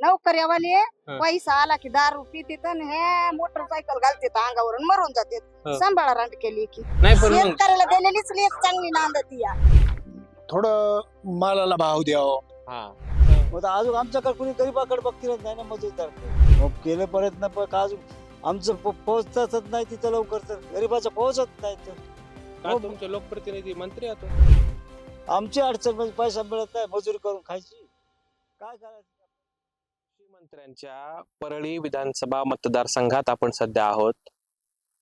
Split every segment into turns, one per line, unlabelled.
नोकऱ्यावाले
हं.
पैसा आला की दारू पितेत आणि हे मोटरसायकल घालतेत अंगावर आणि मरून
हं.
जातात सांभाळा रांड केली की.
नाही पण मग
शेतकऱ्याला दिलेलीच लेख चांगली नांदती या.
थोडं मालाला भाव द्यावं
हा.
मग आता अजून आमच्याकडे कुणी गरीबाकडे बघतीलच नाही ना मजूरदार मग केले प्रयत्न पण का अजून आमचं पो- पोहोचतच नाही तिथं लवकर तर. गरीबाचं पोहोचत नाही तर.
का
हो.
तुमचे लोकप्रतिनिधी मंत्री आहात?
आमची अडचण म्हणजे पैसा मिळत नाही मजुरी करून खायची. काय करायचं?
मंत्र्यांच्या परळी विधानसभा मतदारसंघात आपण सध्या आहोत.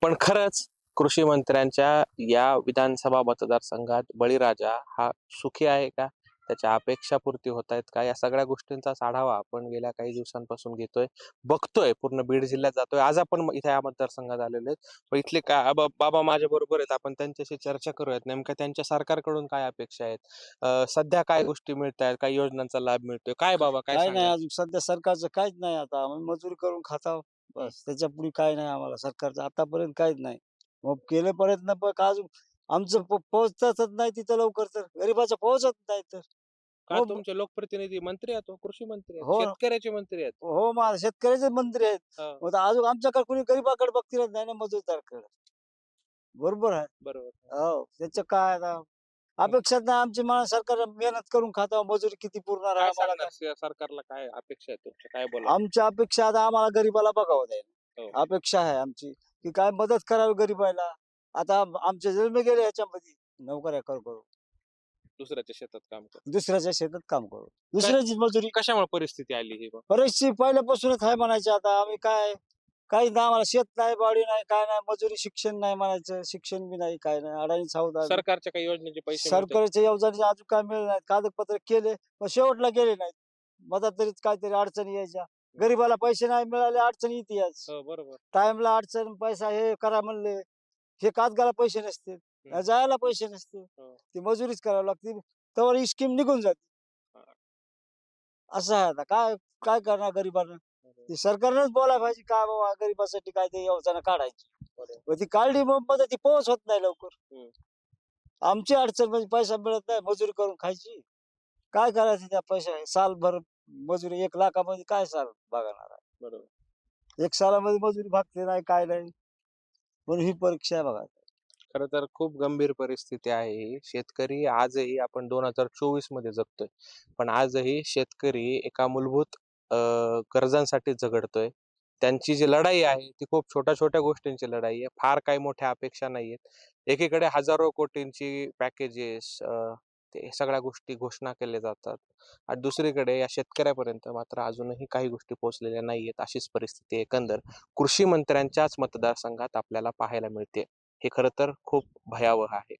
पण खरंच कृषी मंत्र्यांच्या या विधानसभा मतदारसंघात बळीराजा हा सुखी आहे का? त्याच्या अपेक्षा पूर्ती होत आहेत का? या सगळ्या गोष्टींचाच आढावा आपण गेल्या काही दिवसांपासून घेतोय बघतोय. पूर्ण बीड जिल्ह्यात जातोय. आज आपण इथे या मतदारसंघात आलेलो आहेत. पण इथले का आबा- बाबा माझ्या बरोबर आहेत. आपण त्यांच्याशी चर्चा करूयात. नेमक्या त्यांच्या सरकारकडून काय अपेक्षा आहेत? सध्या काय गोष्टी मिळत आहेत काही योजनांचा लाभ मिळतोय? काय बाबा? काय
काय नाही? अजून. सध्या सरकारचं काहीच नाही आता. आम्ही मजुरी करून खाता. बस. त्याच्या पुढे काय नाही आम्हाला. सरकारचं आतापर्यंत काहीच नाही. मग केले प्रयत्न पण अजून आमचं पोहोचतच नाही तिथं लवकर तर. गरीबाचं पोहोचत नाही तर.
का
हो,
तुमचे लोकप्रतिनिधी मंत्री आहेत हो, कृषी मंत्री आहेत
हो.
शेतकऱ्याचे मंत्री आहेत?
हो मला शेतकऱ्याचे मंत्री आहेत.
हा,
मग आता अजून आमच्याकडे कुणी गरीबाकडे बघतीलच नाही ना मजुरदारकडे. बरोबर आहे.
बरोबर
हो. त्याचं काय आता? अपेक्षा नाही आमची मला सरकार मेहनत करून खाता मजुरी किती पुरणार आहे
काय
आम्हाला
सांगणार? स- सरकारला काय अपेक्षा आहे तुमच्या काय बोला
आमची अपेक्षा आता आम्हाला गरीबाला बघावं
हो.
जाईल अपेक्षा आहे आमची की काय मदत करावी गरीबाला. आता आम- आमचे जन्म गेले ह्याच्यामध्ये. नोकऱ्या करू करू.
दुसऱ्याच्या शेतात काम कर
दुसऱ्याच्या शेतात काम करू. दुसऱ्याची मजुरी.
कशामुळे परिस्थिती आली ही?
परिस्थिती पहिल्यापासूनच आहे म्हणायची आता. आम्ही काय काही नाही आम्हाला शेत नाही बाडी नाही काय नाही मजुरी शिक्षण नाही म्हणायचं. शिक्षण बी नाही काय नाही. अडाणी सावध
सरकारच्या काही योजनेचे पैसे मिळतात?
सरकारच्या योजनेचे अजून काय मिळले नाहीत. कागदपत्र केले पण शेवटला गेले नाहीत. मधातरीच काहीतरी अडचणी यायच्या. गरीबाला पैसे नाही मिळाले अडचणी येते याच
हो, बरोबर.
टाइमला अडचण पैसा हे करा म्हणले. हे कागदाला पैसे नसते
हम्म.
जायला पैसे नसते
हो.
ती मजुरीच करावी लागते. तर ही स्कीम निघून जाते. असं आहे आता. काय काय करणार गरीबानं? ती सरकारनंच बोलायला पाहिजे काय बाबा गरीबासाठी काय ते योजना काढायची.
बरोबर.
मग ती काढली मग मध्ये ती पोहोच होत नाही लवकर.
हम्म.
आमची अडचण म्हणजे पैसा मिळत नाही मजुरी करून खायची. काय करायचं त्या पैसा सालभर मजुरी एक लाखामध्ये काय साल बघणार आहे?
बरोबर.
एक सालामध्ये मजुरी भागते नाही काय नाही. म्हणून ही परीक्षा आहे बघा.
खर तर खूप गंभीर परिस्थिती आहे ही. शेतकरी आजही आपण दोन हजार चोवीसमध्ये जगतोय. पण आजही शेतकरी एका मूलभूत अ गरजांसाठी झगडतोय. त्यांची जी लढाई आहे ती खूप छोट्या छोट्या गोष्टींची लढाई आहे. फार काही मोठ्या अपेक्षा नाहीयेत. एकीकडे हजारो कोटींची पॅकेजेस ते सगळ्या गोष्टी घोषणा केल्या जातात आणि दुसरीकडे या शेतकऱ्यापर्यंत मात्र अजूनही काही गोष्टी पोहोचलेल्या नाहीयेत अशीच परिस्थिती एकंदर कृषी मंत्र्यांच्याच मतदारसंघात आपल्याला पाहायला मिळते हे खरं तर खूप भयावह आहे.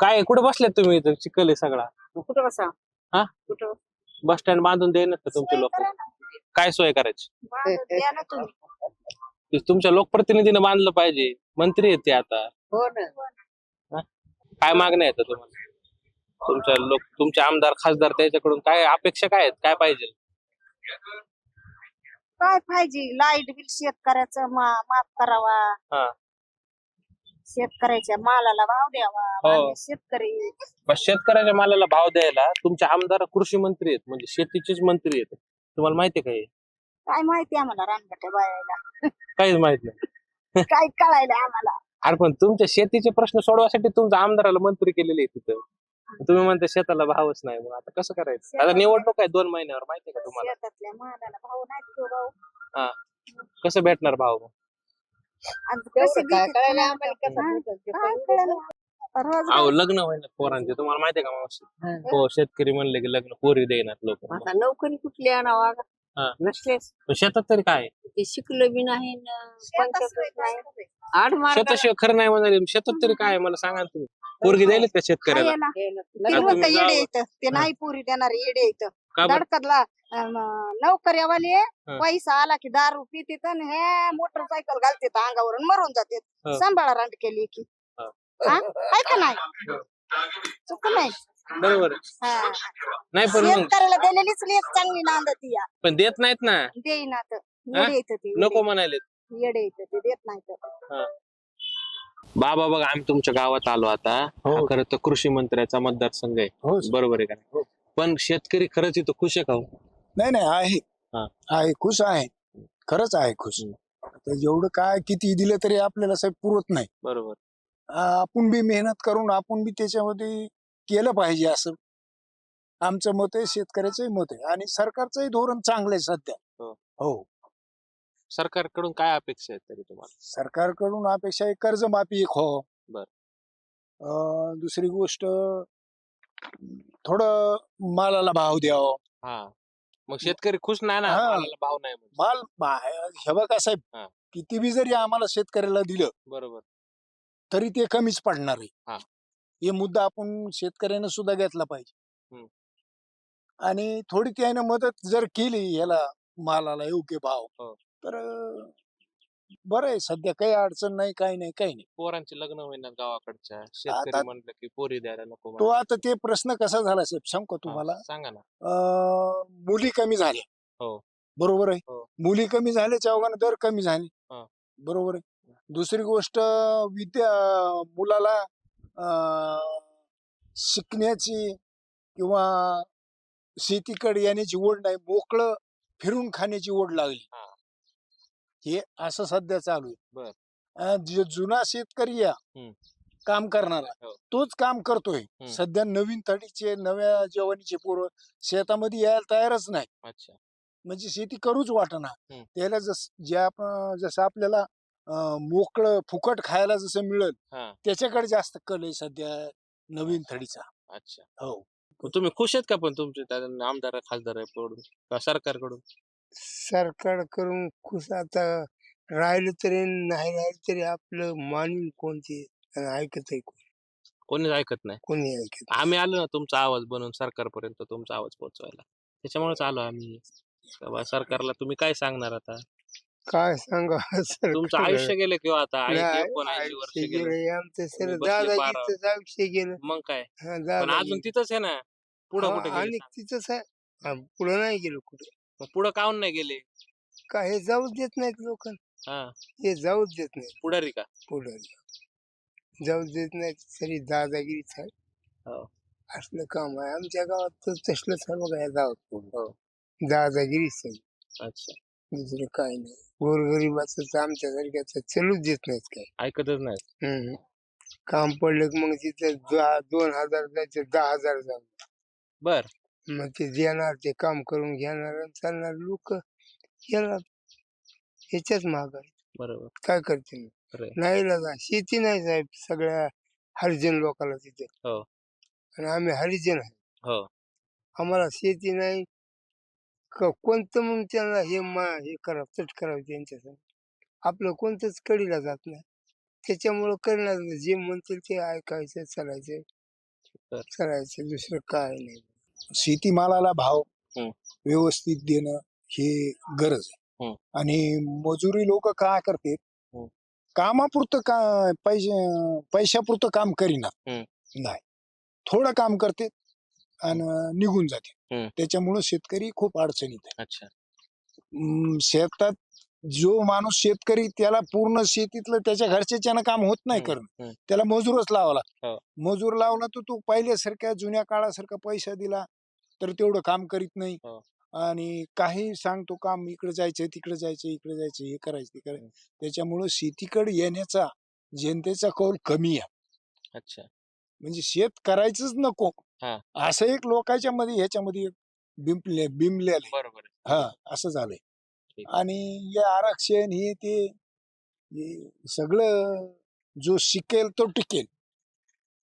काय कुठे बसले तुम्ही इथं? चिखल आहे सगळा.
कुठं बसा?
हा?
कुठं?
बस स्टँड बांधून देणार का तुमचे
सोय
लोक.
ना.
काय सोय करायची?
बांधून द्या ना तुम्ही.
ते तुमच्या लोकप्रतिनिधीने बांधलं पाहिजे. मंत्री आहेत ते आता.
हो ना.
काय मागण्या आहेत तुम्हाला? तुमच्या लोक तुमचे आमदार खासदार त्याच्याकडून काय अपेक्षा काय आहेत? काय पाहिजे?
काय पाहिजे? लाइट बिल शेतकऱ्याचं मा- माफ करावा.
हा.
शेतकऱ्याच्या मालाला भाव द्यावा.
हो.
शेतकरी.
बस शेतकऱ्याच्या मालाला भाव द्यायला तुमचे आमदार कृषी मंत्री आहेत म्हणजे शेतीचेच मंत्री आहेत. तुम्हाला माहिती आहे का हे?
काय माहिती आम्हाला रानगट्या बायाला
काहीच माहीत नाही.
काय कळायला आम्हाला.
अरे पण तुमच्या शेतीचे प्रश्न सोडवासाठी तुमच्या आमदाराला मंत्री केलेले आहे तिथं. तुम्ही म्हणता शेताला भावच नाही मग आता कसं करायचं? आता निवडणूक आहे दोन महिन्यावर माहिती आहे का तुम्हाला?
शेतातल्या मालाला भाव नाही भाऊ.
कसं भेटणार भाव
आणि
अहो लग्न होईना पोरांचे. तुम्हाला माहिती आहे का मावशी?
हं.
हो शेतकरी म्हणले की लग्न पोरी देणार लोक.
आता नोकरी कुठली आणावा
हा.
नसलेच.
शेतात तरी काय? आहे?
ते शिकलं बी नाही न
शेतात
पंचायतच नाही.
नाही.
आड मार्ग
शेताशिवाय खरं नाही म्हणाले. शेतात तरी काय? आहे? मला सांगा ना तुम्ही. पोरगी द्यायलीत का शेतकऱ्याला?
खायला. ते
आता
म्हणतं
तुम्ही
येडे
जावं.
येतं? ते नाही पुरी देणारे येडे येतं.
का बरं?
नोकऱ्यावाले
हं.
पैसा आला की दारू पितेत आणि हे मोटरसायकल घालतेत अंगावर आणि मरून
हं.
जातात सांभाळा रांड केली की
हं.
हा? आहे का नाही चुक नाही
बरोबर.
हा.
नाही पण मग
शेतकऱ्याला दिलेलीच लेख चांगली नांदती या
पण देत नाहीत ना
देईना तर
हा?
येडे येतं ते
नको म्हणाले
येडे- येतं ते देत नाही तर
बाबा बघा आम्ही तुमच्या गावात आलो आता
हो.
हा खरं तर कृषी मंत्र्याचा मतदारसंघ आहे
हो
बरोबर आहे का नाही? पण शेतकरी खरंच इथं खुश आहे का हो?
नाही नाही आहे.
हा.
आहे खुश आहे. खरंच आहे खुश. आता जेवढं काय किती दिलं तरी आपल्याला साहेब पुरत नाही.
बरोबर.
आ, आपण बी मेहनत करून आपण बी त्याच्यामध्ये केलं पाहिजे असं. आमचं मत आहे शेतकऱ्याचंही मत आहे आणि सरकारचंही धोरण चांगलं आहे सध्या.
हो.
हो.
सरकारकडून काय अपेक्षा आहेत तरी तुम्हाला?
सरकारकडून अपेक्षा आहे कर्जमाफी एक. हो.
बर.
अं, दुसरी गोष्ट थोडं मालाला भाव द्यावा.
हा. मग शेतकरी खुश नाही ना
हा.
मालाला भाव नाही.
माल हे बघा साहेब. किती बी जरी आम्हाला शेतकऱ्याला दिलं
बरोबर
तरी ते कमीच पडणार
हा.
आहे हे मुद्दा आपण शेतकऱ्यानं सुद्धा घेतला पाहिजे
हम्म.
आणि थोडी त्यानं मदत जर केली याला मालाला योग्य भाव
हो.
तर अं, बरं आहे सध्या काही अडचण नाही काही नाही काही नाही
पोरांचे लग्न होईना गावाकडच्या शेतकरी
आता-
म्हणलं की पोरी द्यायला नको
तो. आता ते प्रश्न कसा झाला साहेब सांग का
हा,
तुम्हाला
सांगा ना
अं, मुली कमी झाल्या
हो.
बरोबर आहे
हो.
मुली कमी झाल्याच्या अवघाने दर कमी झाले
हा.
बरोबर आहे दुसरी गोष्ट विद्या मुलाला अं, शिकण्याची किंवा शेतीकडे येण्याची ओढ नाही मोकळं फिरून खाण्याची ओढ लागली
हा.
हे असं सध्या चालू
बर.
आहे अं, जो जुना शेतकरी या
हम्म.
काम करणारा
हो.
तोच काम करतोय. सध्या नवीन तडीचे नव्या जवानीचे पोरं शेतामध्ये यायला तयारच नाही.
अच्छा.
म्हणजे शेती करूच वाटना.
हम्म.
त्याला जस ज्या आप- जसं आपल्याला अं, मोकळं फुकट खायला जसं मिळेल
हा.
त्याच्याकडे जास्त कल आहे सध्या नवीन थडीचा
अच्छा.
हो.
मग तुम्ही खुश आहेत का पण तुमचे त्या आमदार खासदारकडून का सरकारकडून
सरकारकडून खुश आता राहिलं तरी नाही राहिलं तरी आपलं मानवी कोणते ऐकत आहे कोण?
कोणीच ऐकत नाही.
कोणी ऐकत
आम्ही आलो ना तुमचा आवाज बनवून सरकारपर्यंत तुमचा आवाज पोहोचवायला. त्याच्यामुळेच आलो आम्ही. का बा सरकारला तुम्ही काय सांगणार आता?
काय सांगा
तुमचं आयुष्य गेलं किंवा आता ऐंशी एकोणऐंशी वर्ष
आयुष्य
गेलं?
गेलं आमचं सर
तुम्ही बसले बारा.
दादाजीचं आयुष्य गेलं.
मग काय?
हा,
पण
दादाजी.
अजून तिथंच आहे ना? पुढं कुठे
आणि तिथंच आहे. हा, पुढं नाही गेलो कुठे.
मग पुढं काहून नाही गेले?
काय हे जाऊच देत नाहीत लोक.
हा.
हे जाऊच देत नाही
पुढारी का?
पुढं जाऊच देत नाहीत. तरी दादागिरीच आहे
हो.
असलं काम आहे. आमच्या गावात तर तसलंच आहे बघा या गावात
हो.
पूर्ण दादागिरीच आहे
अच्छा.
दुसरं काय नाही. गोरगरिबाचं तर आमच्या सारख्याचं चलूच देत नाहीत काय
ऐकतच नाही
हम्म. काम पडलं की मग तिथं दोन हजार जायचे दहा हजार जाऊ
बर.
मग ते देणार ते काम करून घेणार आणि चालणार. लोक याला ह्याच्याच महाग
बरोबर.
काय करते?
खरंय.
नाही लागा शेती नाही साहेब सगळ्या हरिजन लोकांना तिथे.
हो.
आणि आम्ही हरिजन आहे.
हो.
आम्हाला शेती नाही. क- कोणतं मग त्यांना हे मा हे करा चट करावं त्यांच्यासाठी आपलं कोणतंच कडीला जात नाही. त्याच्यामुळं करणार. जे म्हणतील ते ऐकायचं चालायचं.
बर.
करायचं दुसरं काय नाही.
शेतीमालाला भाव
हम्म.
व्यवस्थित देणं हे गरज आहे
हम्म.
आणि मजुरी लोक काय करतात
हम्म.
कामापुरतं का पैसे पैशापुरतं काम करीना
हम्म.
नाही थोडं काम करते आणि निघून जाते
हम्म.
त्याच्यामुळं शेतकरी खूप अडचणीत आहे
अच्छा
अं, शेतात जो माणूस शेतकरी त्याला पूर्ण शेतीतलं त्याच्या घरच्याच्यानं काम होत नाही
हम्म,
करणं
हम्म.
त्याला मजूरच लावा
हो.
लागतो मजूर लावला तर तो पहिल्यासारख्या जुन्या काळासारखा पैसा दिला तर तेवढं काम करीत नाही
हो.
आणि काही सांगतो काम इकडे जायचंय तिकडे जायचं इकडे जायचं हे करायचं ते करायचं त्याच्यामुळं शेतीकडे येण्याचा जनतेचा कौल कमी आहे
अच्छा
म्हणजे शेत करायचंच नको
हा.
असं एक लोकांच्या मध्ये ह्याच्यामध्ये एक बिंबले बिंबलेलं आहे.
बरोबर आहे.
हा असं झालंय
ठीक.
आणि हे आरक्षण हे ते हे सगळं जो शिकेल तो टिकेल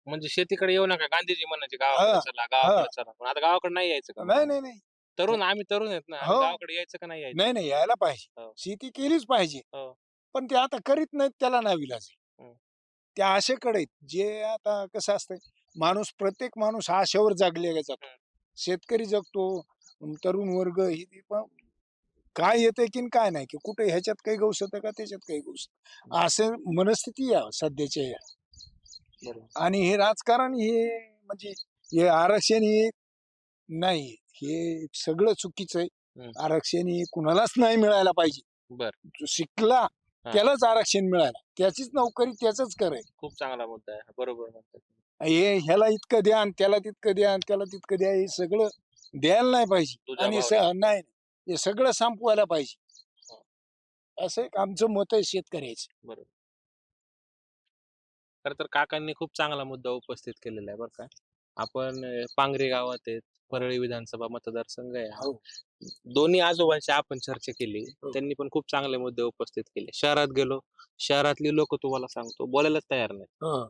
म्हणजे शेतीकडे येऊ नका गांधीजी म्हणायचे
हा,
गावाकडे चला गावाकडे चला पण आता गावाकडे नाही यायचं का
नाही नाही नाही
तरुण आम्ही तरुण आहेत ना आम्ही
हो.
गावाकडे यायचं का नाही यायचं
नाही नाही यायला पाहिजे
हो.
शेती केलीच पाहिजे
हो.
पण ते आता करीत नाहीत त्याला नाही विलाज आहे.
हम्म.
त्या आशेकडे आहेत. जे आता कसं असतंय माणूस प्रत्येक माणूस आशेवर जागले जातो शेतकरी जगतो अन तरुण वर्ग हे ते पण काय येतंय की न काय नाही की कुठे ह्याच्यात काही गौस का त्याच्यात काही गौस असं मनस्थिती आहे सध्याच्या या. आणि हे राजकारण हे म्हणजे हे आरक्षण हे नाही हे सगळं चुकीचं आहे. आरक्षण हे कुणालाच नाही मिळायला पाहिजे.
बर.
जो शिकला त्यालाच आरक्षण मिळालं त्याचीच नोकरी त्याच कराय
खूप चांगला मुद्दा आहे. बरोबर
हे ह्याला इतकं द्या आणि त्याला तितकं द्या आणि त्याला तितकं द्या हे सगळं द्यायला नाही पाहिजे. आणि. नाही हे सगळं संपवायला पाहिजे. असं एक आमचं मत आहे शेतकऱ्याचं.
खर तर काकांनी खूप चांगला मुद्दा उपस्थित केलेला आहे बरं का आपण अं, पांगरी गावात आहेत परळी विधानसभा मतदारसंघ आहे हा. दोन्ही आजोबांची आपण चर्चा केली त्यांनी पण खूप चांगले मुद्दे उपस्थित केले शहरात गेलो शहरातली लोक तुम्हाला सांगतो बोलायलाच तयार नाही
हं.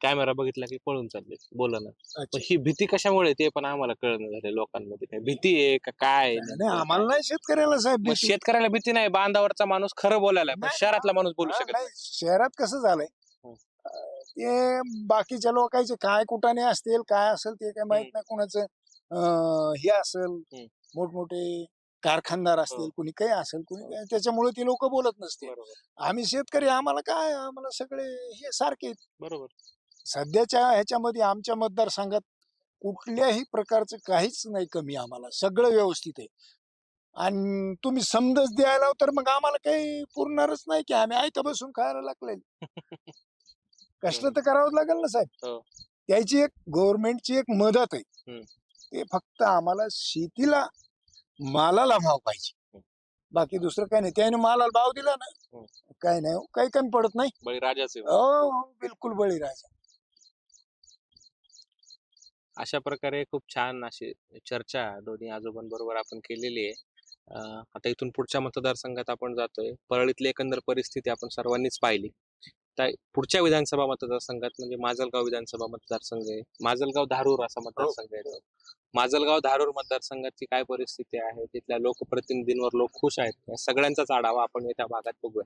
कॅमेरा बघितला की पळून चालले बोलणं
अच्छा.
पण ही भीती कशामुळे ते पण आम्हाला कळणं झाले लोकांमध्ये काय भीती आहे का काय आहे?
नाही आम्हाला नाही शेतकऱ्याला साहेब
मग
भीती.
शेतकऱ्याला भीती नाही बांधावरचा माणूस खरं बोलायला पण
नाही,
शहरातला माणूस बोलू
हा,
शकत
नाही, शहरात कसं झालंय
हं.
ते बाकीच्या लोकांचे काय कुटाने असतील काय असेल ते काय माहीत नाही कुणाचं. अं, हे असेल
हं.
मोठमोठे कारखानदार असतील कुणी काही असेल कुणी त्याच्यामुळे ते लोक बोलत नसतील.
बरोबर.
आम्ही शेतकरी आम्हाला काय आम्हाला सगळे हे सारखे आहेत.
बरोबर.
सध्याच्या ह्याच्यामध्ये आमच्या मतदारसंघात कुठल्याही प्रकारचं काहीच नाही कमी आम्हाला. सगळं व्यवस्थित आहे. आणि तुम्ही समजच द्यायला तर मग आम्हाला काही पुरणारच नाही की आम्ही आयतं बसून खायला लागले कष्ट तर करावंच लागेल ना साहेब.
हो.
त्याची एक गव्हर्नमेंटची एक मदत आहे. ते फक्त आम्हाला शेतीला मालाला भाव पाहिजे. बाकी दुसरं काही नाही. त्याने मालाला भाव दिला ना. काही नाही हो, काही कमी पडत नाही.
बळीराजाचे
हो हो, बिलकुल बळीराजा.
अशा प्रकारे खूप छान अशी चर्चा दोन्ही आजोबांबरोबर आपण केलेली आहे. आता इथून पुढच्या मतदारसंघात आपण जातोय. परळीतली एकंदर परिस्थिती आपण सर्वांनीच पाहिली. त्या पुढच्या विधानसभा मतदारसंघात म्हणजे माजलगाव विधानसभा मतदारसंघ आहे माजलगाव धारूर असा मतदारसंघ आहे. माजलगाव धारूर मतदारसंघाची काय परिस्थिती आहे? तिथल्या लोकप्रतिनिधींवर लोक खुश आहेत. या सगळ्यांचाच आढावा आपण येत्या भागात बघूया.